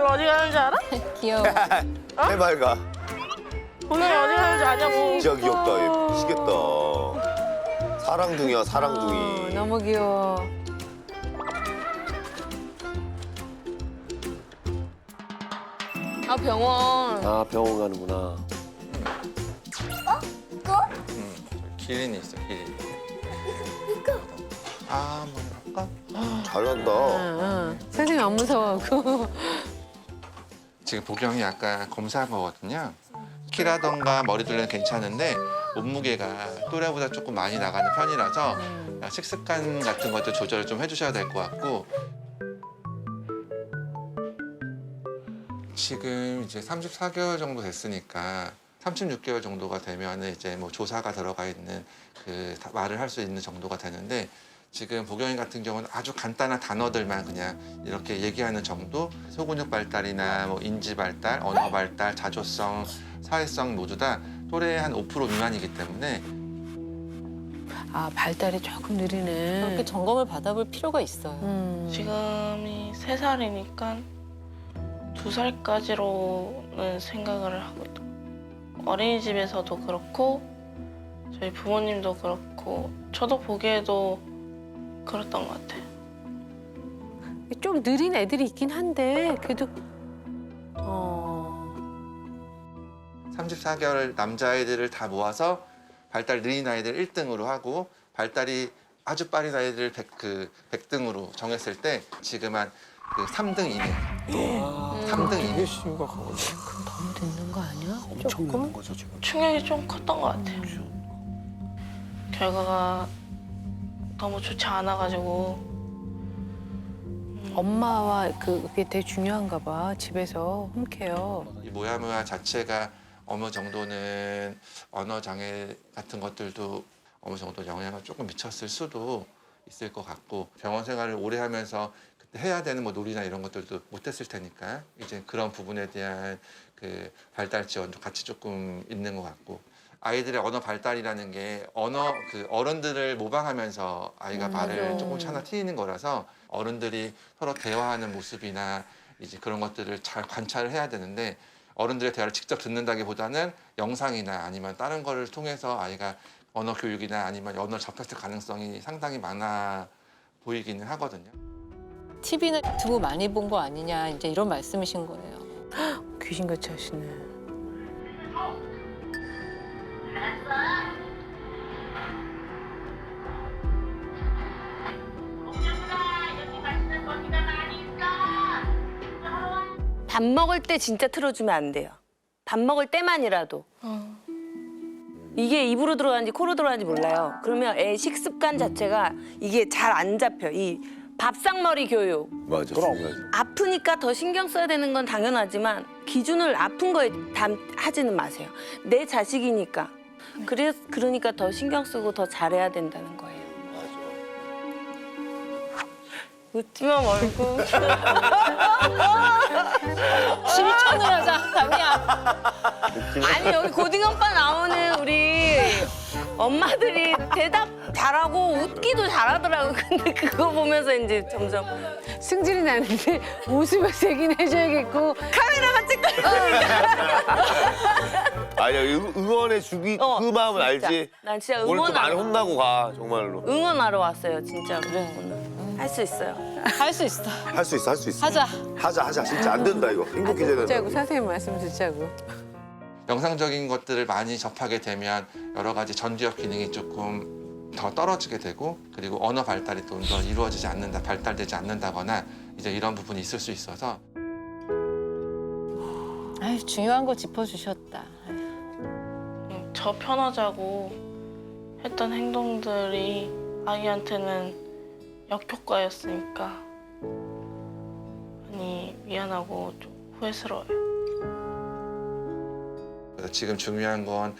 지금 어디 가는지 알아? 귀여워. 해맑아. 오늘 어디 가는지 아냐고. 진짜 귀엽다. 얘 미치겠다. 사랑둥이야, 사랑둥이. 어, 너무 귀여워. 아 병원. 아, 병원 가는구나. 기린이 있어, 기린. 아, 한번 해볼까? 잘한다. 응, 응. 선생님 안 무서워하고. 지금 보경이 아까 검사한 거거든요. 키라던가 머리 둘레는 괜찮은데 몸무게가 또래보다 조금 많이 나가는 편이라서 식습관 같은 것도 조절을 좀 해주셔야 될 것 같고 지금 이제 34개월 정도 됐으니까 36개월 정도가 되면 이제 뭐 조사가 들어가 있는 그 다- 말을 할 수 있는 정도가 되는데 지금 보경이 같은 경우는 아주 간단한 단어들만 그냥 이렇게 얘기하는 정도 소근육 발달이나 뭐 인지 발달, 언어 발달, 자조성, 사회성 모두 다 또래 한 5% 미만이기 때문에 아 발달이 조금 느리네. 그렇게 점검을 받아볼 필요가 있어요. 음. 지금이 세 살이니까 두 살까지로는 생각을 하고 있다. 어린이집에서도 그렇고 저희 부모님도 그렇고 저도 보기에도 그랬던 것 같아요. 좀 느린 애들이 있긴 한데 그래도 어. 34개월 남자아이들을 다 모아서 발달 느린 아이들 1등으로 하고 발달이 아주 빠른 아이들 100, 그 100등으로 정했을 때 지금 한그 3등 이내. 3등 이내. 심각한 거죠. 너무 늦는 거 아니야? 엄청 조금? 늦는 거죠, 지금. 충격이 좀 컸던 것 같아요. 결과가 너무 좋지 않아가지고 엄마와 그- 그게 되게 중요한가 봐. 집에서 홈케어. 이 모야모야 자체가 어느 정도는 언어 장애 같은 것들도 어느 정도 영향을 조금 미쳤을 수도 있을 것 같고 병원 생활을 오래 하면서 그때 해야 되는 뭐 놀이나 이런 것들도 못했을 테니까 이제 그런 부분에 대한 그 발달 지원도 같이 조금 있는 것 같고 아이들의 언어 발달이라는 게 언어 그 어른들을 모방하면서 아이가 말을 조금 하나 트이는 거라서 어른들이 서로 대화하는 모습이나 이제 그런 것들을 잘 관찰을 해야 되는데 어른들의 대화를 직접 듣는다기보다는 영상이나 아니면 다른 거를 통해서 아이가 언어 교육이나 아니면 언어 접했을 가능성이 상당히 많아 보이기는 하거든요. TV는 유튜브 많이 본 거 아니냐 이제 이런 말씀이신 거네요. 귀신같이 하시네. 밥 먹을 때 진짜 틀어주면 안 돼요. 밥 먹을 때만이라도. 이게 입으로 들어가는지 코로 들어가는지 몰라요. 그러면 애 식습관 자체가 이게 잘 안 잡혀. 이 밥상머리 교육. 맞아, 중요하지. 아프니까 더 신경 써야 되는 건 당연하지만 기준을 아픈 거에 담, 하지는 마세요. 내 자식이니까. 그래, 그러니까 더 신경 쓰고 더 잘해야 된다는 거 웃지마 말고. 실천을 하자, 담이야. 아니 여기 고딩오빠 나오는 우리 엄마들이 대답 잘하고 웃기도 잘하더라고. 근데 그거 보면서 이제 점점 승질이 나는데 웃으면서 얘기는 해줘야겠고 카메라가 찍고 아니야, 응- 응원해 주기 어, 그 마음은 진짜. 알지. 난 진짜 오늘 또 많이 응원하러 혼나고 가, 정말로. 응원하러 왔어요 진짜로. 할 수 있어요. 할 수 있어. 할 수 있어, 할 수 있어. 하자. 하자, 하자. 진짜 안 된다, 이거. 행복해져야 듣자고 된다. 선생님 말씀 듣자고. 영상적인 것들을 많이 접하게 되면 여러 가지 전두엽 기능이 조금 더 떨어지게 되고 그리고 언어 발달이 좀 더 이루어지지 않는다, 발달되지 않는다거나 이제 이런 부분이 있을 수 있어서 아유, 중요한 거 짚어주셨다. 아유. 음, 저 편하자고 했던 행동들이 아이한테는 역효과였으니까 많이 미안하고 좀 후회스러워요. 그래서 지금 중요한 건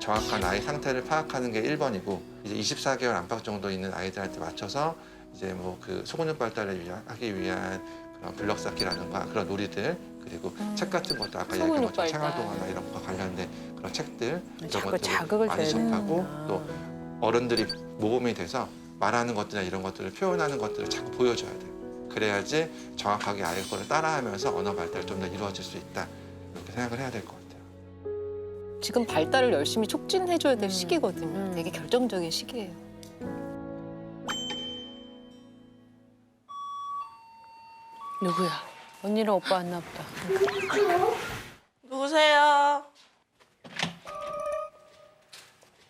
정확한 아이 상태를 파악하는 게 1번이고 이제 24개월 안팎 정도 있는 아이들한테 맞춰서 이제 뭐 그 소근육 발달을 위한 하기 위한 그런 블럭 쌓기라든가 그런 놀이들 그리고 책 같은 것도 아까 얘기한 소근육 것처럼 발달. 생활동화나 이런 거 관련된 그런 책들 이런 자꾸 것들을 자극을 많이 줘야 접하고 되는구나. 또 어른들이 모범이 돼서 말하는 것들이나 이런 것들을 표현하는 것들을 자꾸 보여줘야 돼요. 그래야지 정확하게 아이 거를 따라하면서 언어 발달이 좀 더 이루어질 수 있다. 이렇게 생각을 해야 될 것 같아요. 지금 발달을 열심히 촉진해줘야 될 음. 시기거든요. 음. 되게 결정적인 시기예요. 누구야? 언니랑 오빠 왔나 보다. 누구세요?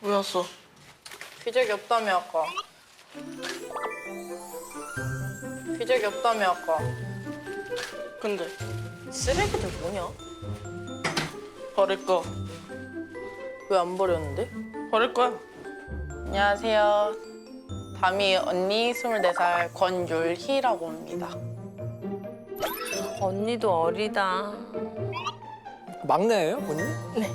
뭐였어? 기적이 없다며 아까 기적이 없다며 아까 근데 쓰레기들 뭐냐? 버릴 거 왜 안 버렸는데? 버릴 거야. 안녕하세요 담이 언니 24살 권율희라고 합니다 언니도 어리다. 막내예요, 언니? 네.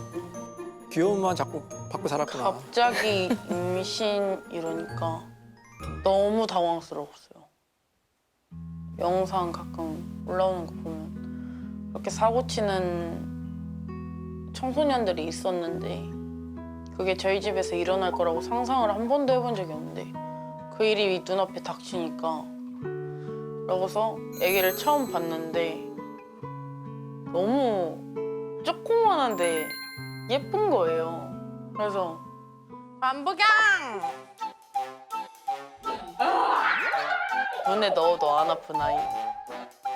귀여움만 자꾸 받고 살았구나. 갑자기 임신 이러니까 너무 당황스러웠어요 영상 가끔 올라오는 거 보면 그렇게 사고 치는 청소년들이 있었는데 그게 저희 집에서 일어날 거라고 상상을 한 번도 해본 적이 없는데 그 일이 눈앞에 닥치니까 그러고서 아기를 처음 봤는데 너무 조그만한데 예쁜 거예요. 그래서 반복양 눈에 넣어도 안 아픈 아이.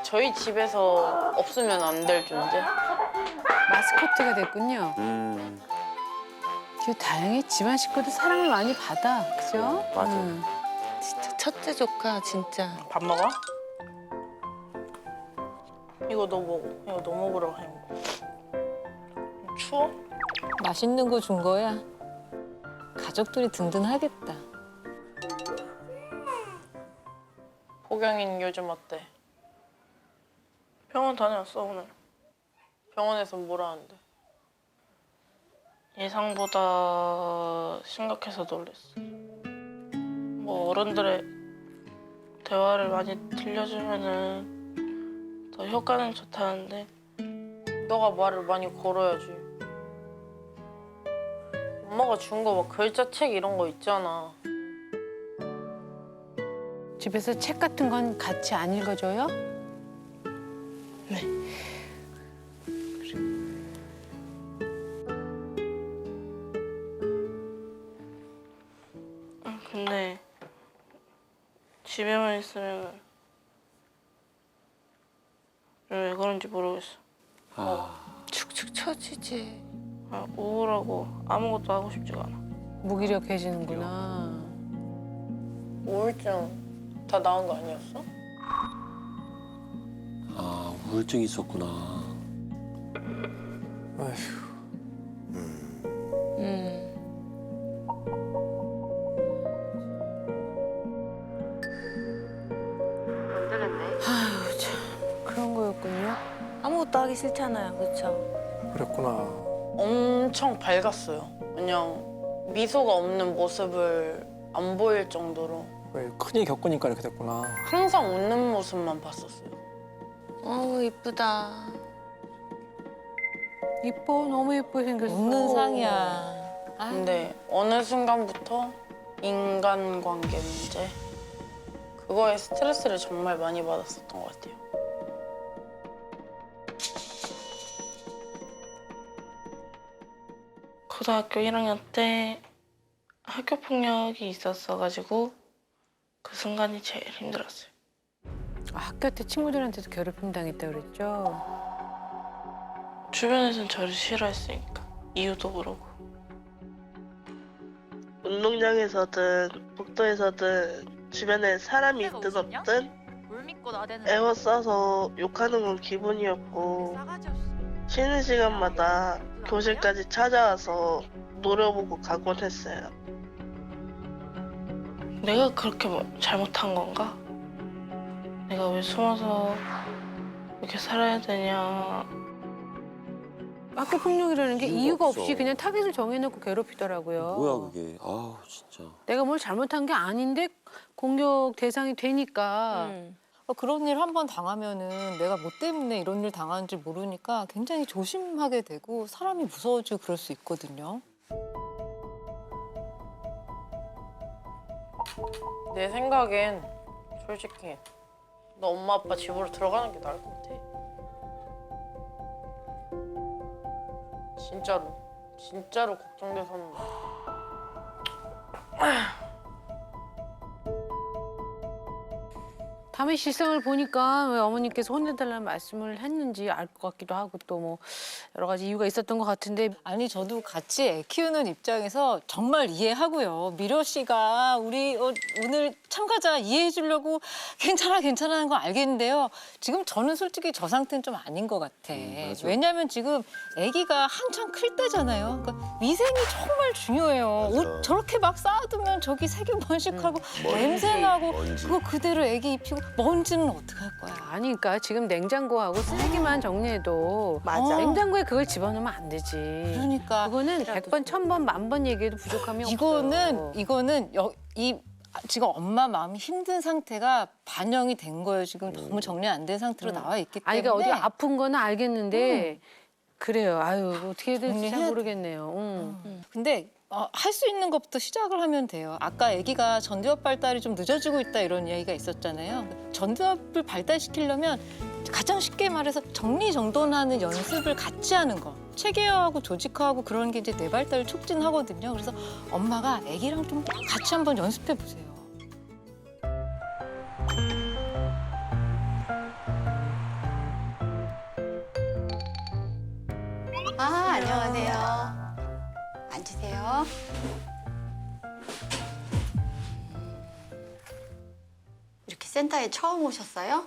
저희 집에서 없으면 안 될 존재. 마스코트가 됐군요. 음. 그 다행히 집안 식구도 사랑을 많이 받아. 그죠? 맞아. 음. 진짜 첫째 조카 진짜. 밥 먹어? 이거 너 먹어. 이거 너 먹으라고 해. 추워? 맛있는 거 준 거야. 가족들이 든든하겠다. 포경이는 요즘 어때? 병원 다녀왔어 오늘. 병원에서 뭐라 하는데? 예상보다 심각해서 놀랬어. 뭐 어른들의 대화를 많이 들려주면은 더 효과는 좋다는데 너가 말을 많이 걸어야지. 엄마가 준 거 막 글자책 이런 거 있잖아. 집에서 책 같은 건 같이 안 읽어줘요? 응, 근데 집에만 있으면 왜 그런지 모르겠어. 축축 처지지. 아, 우울하고 아무것도 하고 싶지가 않아. 무기력해지는구나. 우울증 다 나은 거 아니었어? 아, 우울증이 있었구나. 아휴, 음. 아유 참 그런 거였군요. 아무것도 하기 싫잖아요, 그렇죠? 그랬구나. 엄청 밝았어요. 그냥 미소가 없는 모습을 안 보일 정도로 왜 큰일 겪으니까 이렇게 됐구나. 항상 웃는 모습만 봤었어요. 어우 이쁘다. 이뻐 너무 예쁘게 생겼어. 웃는 상이야. 아, 근데 어느 순간부터 인간관계 문제 그거에 스트레스를 정말 많이 받았었던 것 같아요. 고등학교 1학년 때 학교 폭력이 있었어가지고 그 순간이 제일 힘들었어요. 아, 학교 때 친구들한테도 괴롭힘 당했다 그랬죠? 주변에서는 저를 싫어했으니까 이유도 모르고 운동장에서든 복도에서든 주변에 사람이 있든 없든 애워 싸서 욕하는 건 기분이었고 쉬는 시간마다 교실까지 찾아와서 노려보고 가곤 했어요. 내가 그렇게 뭐 잘못한 건가? 내가 왜 숨어서 이렇게 살아야 되냐? 학교 폭력이라는 게 이유가 이유가 없어. 없이 그냥 타겟을 정해놓고 괴롭히더라고요. 뭐야 그게? 아우 진짜. 내가 뭘 잘못한 게 아닌데 공격 대상이 되니까 음. 어, 그런 일 한 번 당하면은 내가 뭐 때문에 이런 일 당하는지 모르니까 굉장히 조심하게 되고 사람이 무서워지고 그럴 수 있거든요. 내 생각엔 솔직히 너 엄마 아빠 집으로 들어가는 게 나을 것 같아. 진짜로. 진짜로 걱정돼서는. 다 음에 실상을 보니까 왜 어머님께서 혼내달라는 말씀을 했는지 알 것 같기도 하고 또 뭐 여러 가지 이유가 있었던 것 같은데 아니 저도 같이 애 키우는 입장에서 정말 이해하고요. 미려 씨가 우리 어, 오늘 참가자 이해해 주려고 괜찮아 괜찮아 하는 거 알겠는데요. 지금 저는 솔직히 저 상태는 좀 아닌 것 같아. 왜냐하면 지금 아기가 한창 클 때잖아요. 그러니까 위생이 정말 중요해요. 맞아. 옷 저렇게 막 쌓아두면 저기 세균 번식하고 먼지, 냄새 나고 먼지. 그거 그대로 아기 입히고 먼지는 어떡할 거야. 아니 그러니까 지금 냉장고하고 쓰레기만 정리해도 맞아. 냉장고에 그걸 집어넣으면 안 되지. 그러니까 그거는 백번 천 번, 만번 얘기해도 부족함이 이거는. 이거는 여, 이 지금 엄마 마음이 힘든 상태가 반영이 된 거예요. 지금 너무 정리 안 된 상태로 나와 있기 때문에. 아니 그러니까 어디 아픈 거는 알겠는데 그래요. 아유 어떻게 해야 될지 잘 정리해야 모르겠네요. 응. 근데 어, 할 수 있는 것부터 시작을 하면 돼요. 아까 아기가 전두엽 발달이 좀 늦어지고 있다 이런 이야기가 있었잖아요. 전두엽을 발달시키려면 가장 쉽게 말해서 정리정돈하는 연습을 같이 하는 거. 체계화하고 조직화하고 그런 게 이제 뇌 발달을 촉진하거든요. 그래서 엄마가 아기랑 좀 같이 한번 연습해 보세요. 아, 안녕하세요. 센터에 처음 오셨어요?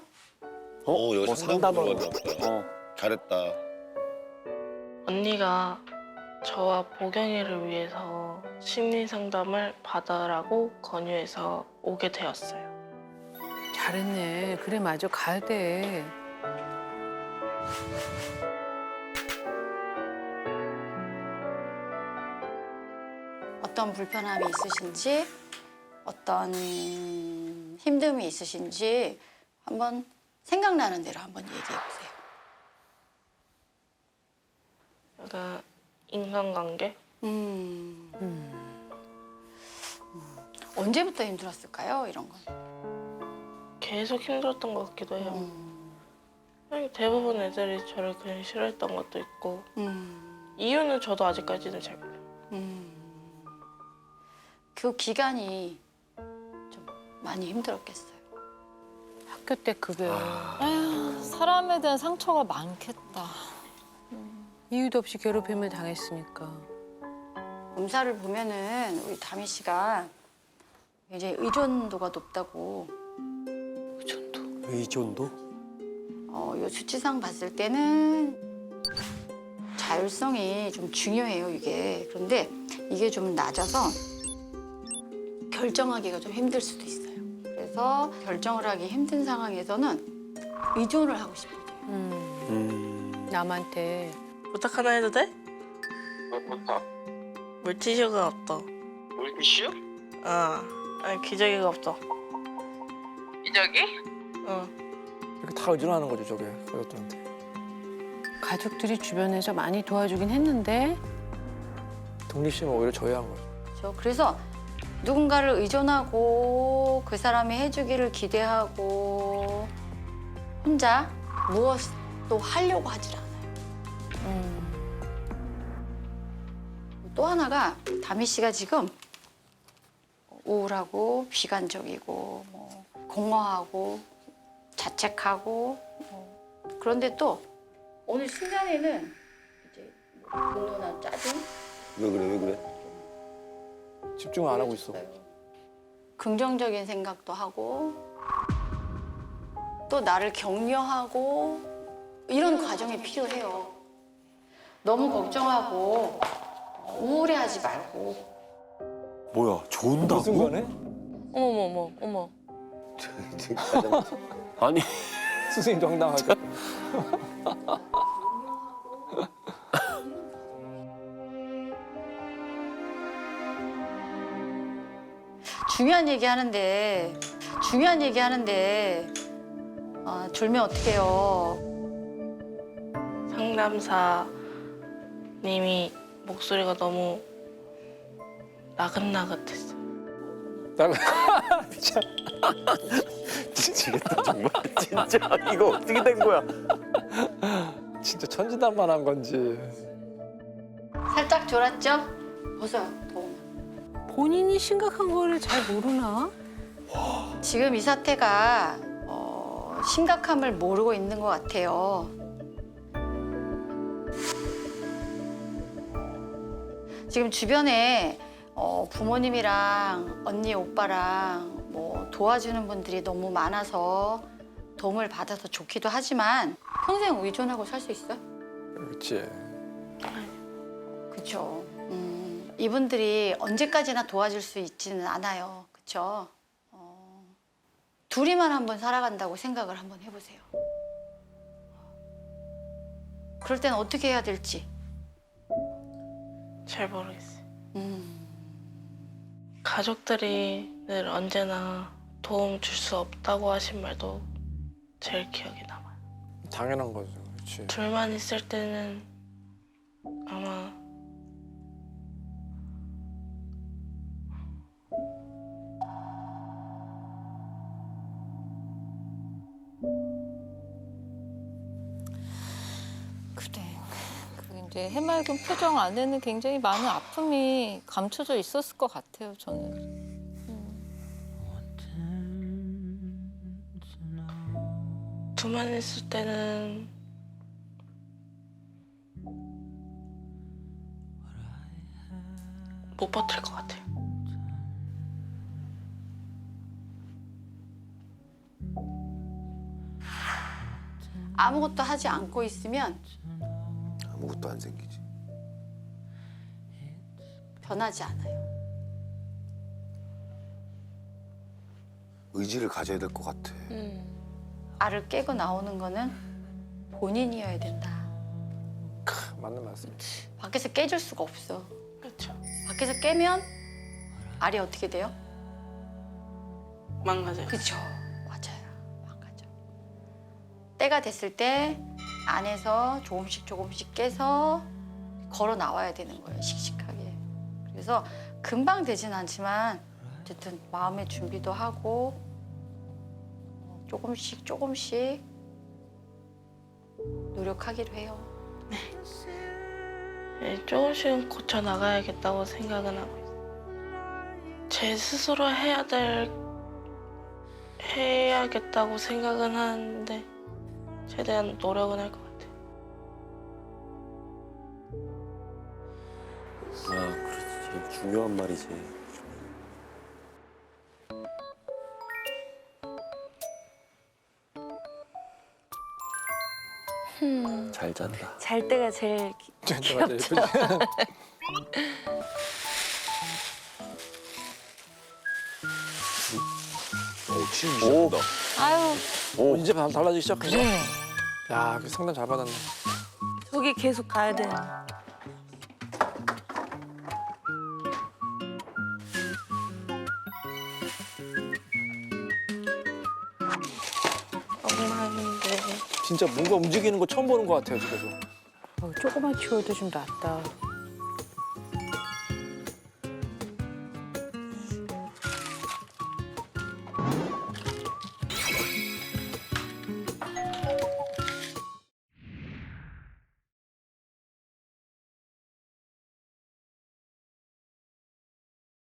어, 여기 뭐 상담 상담을- 들어갔나 어. 잘했다. 언니가 저와 보경이를 위해서 심리 상담을 받으라고 권유해서 오게 되었어요. 잘했네. 그래 맞아 가야 돼. 어떤 불편함이 있으신지, 어떤 힘듦이 있으신지 한번 생각나는 대로 한번 얘기해 보세요. 그러니까 인간관계? 음. 음. 언제부터 힘들었을까요? 이런 건. 계속 힘들었던 것 같기도 해요. 음. 그냥 대부분 애들이 저를 그냥 싫어했던 것도 있고 음. 이유는 저도 아직까지는 잘 몰라요. 음. 그 기간이 좀 많이 힘들었겠어요. 학교 때 그게 아휴, 사람에 대한 상처가 많겠다. 이유도 없이 괴롭힘을 당했으니까. 음사를 보면은 우리 다미 씨가 이제 의존도가 높다고 의존도? 어, 요 수치상 봤을 때는 자율성이 좀 중요해요 이게 그런데 이게 좀 낮아서 결정하기가 좀 힘들 수도 있어요 그래서 결정을 하기 힘든 상황에서는 의존을 하고 싶어요 음, 음. 네. 남한테 부탁 하나 해도 돼? 부탁. 물티슈가 없어. 물티슈? 어. 아니 기저귀가 없어. 기저귀? 어. 이렇게 다 의존하는 거죠, 저게 가족들한테. 가족들이 주변에서 많이 도와주긴 했는데 독립심은 오히려 저해한 거죠. 그렇죠? 그래서 누군가를 의존하고 그 사람이 해주기를 기대하고 혼자 무엇도 하려고 하질 않아요. 또 하나가 다미 씨가 지금 우울하고 비관적이고 뭐 공허하고 자책하고 뭐 그런데 또 오늘 순간에는 이제 뭐 분노나 짜증 왜 그래, 왜 그래? 집중을 안 하고 있어. 긍정적인 생각도 하고 또 나를 격려하고 이런 과정이 필요해요. 너무 걱정하고 우울해하지 말고 뭐야, 그 좋은다고? 순간에 어머 어머 어머. 아니, 스승님도 황당하죠. 중요한 얘기 하는데 중요한 얘기 하는데 아, 졸면 어떡해요. 상담사님이 목소리가 너무 나긋나긋했어. 나 진짜 미치겠다 정말. 진짜 이거 어떻게 된 거야? 진짜 천진난만한 건지. 살짝 졸았죠? 벗어요. 더우면. 본인이 심각한 거를 잘 모르나? 지금 이 사태가 어, 심각함을 모르고 있는 것 같아요. 지금 주변에 어, 부모님이랑 언니, 오빠랑 뭐 도와주는 분들이 너무 많아서 도움을 받아서 좋기도 하지만 평생 의존하고 살 수 있어요? 그렇지. 그렇죠. 음, 이분들이 언제까지나 도와줄 수 있지는 않아요. 그렇죠. 어, 둘이만 한번 살아간다고 생각을 한번 해보세요. 그럴 때는 어떻게 해야 될지. 잘 모르겠어요. 음, 가족들이 늘 언제나 도움 줄 수 없다고 하신 말도 제일 기억에 남아요. 당연한 거죠. 그렇지. 둘만 있을 때는 아마 해맑은 표정 안에는 굉장히 많은 아픔이 감춰져 있었을 것 같아요. 저는. 둘만 있을 때는 못 버틸 것 같아요. 아무것도 하지 않고 있으면 아무것도 안 생기지. 변하지 않아요. 의지를 가져야 될 것 같아. 알을 깨고 나오는 거는 본인이어야 된다. 크, 맞는 말씀. 밖에서 깨질 수가 없어. 그렇죠. 밖에서 깨면 알이 어떻게 돼요? 망가져요. 그죠. 맞아요. 망가져. 때가 됐을 때 안에서 조금씩 조금씩 깨서 걸어 나와야 되는 거예요. 씩씩하게. 그래서 금방 되진 않지만 어쨌든 마음의 준비도 하고 조금씩 조금씩 노력하기로 해요. 네, 조금씩은 고쳐 나가야겠다고 생각은 하고 있어요. 제 스스로 해야 될 해야겠다고 생각은 하는데 최대한 노력은 할 것 같아요. 중요한 말이지. 잘 잔다. 잘 때가 제일 기- 진짜 맞아. 예쁘지? 오, 치우 오. 시작한다. 아유 오, 이제 달- 달라지기 시작했어. 네. 야, 그 상담 잘 받았네. 저기 계속 가야 돼. 진짜 뭔가 움직이는 거 처음 보는 것 같아요, 집에서. 어, 조금만 치워도 좀 낫다.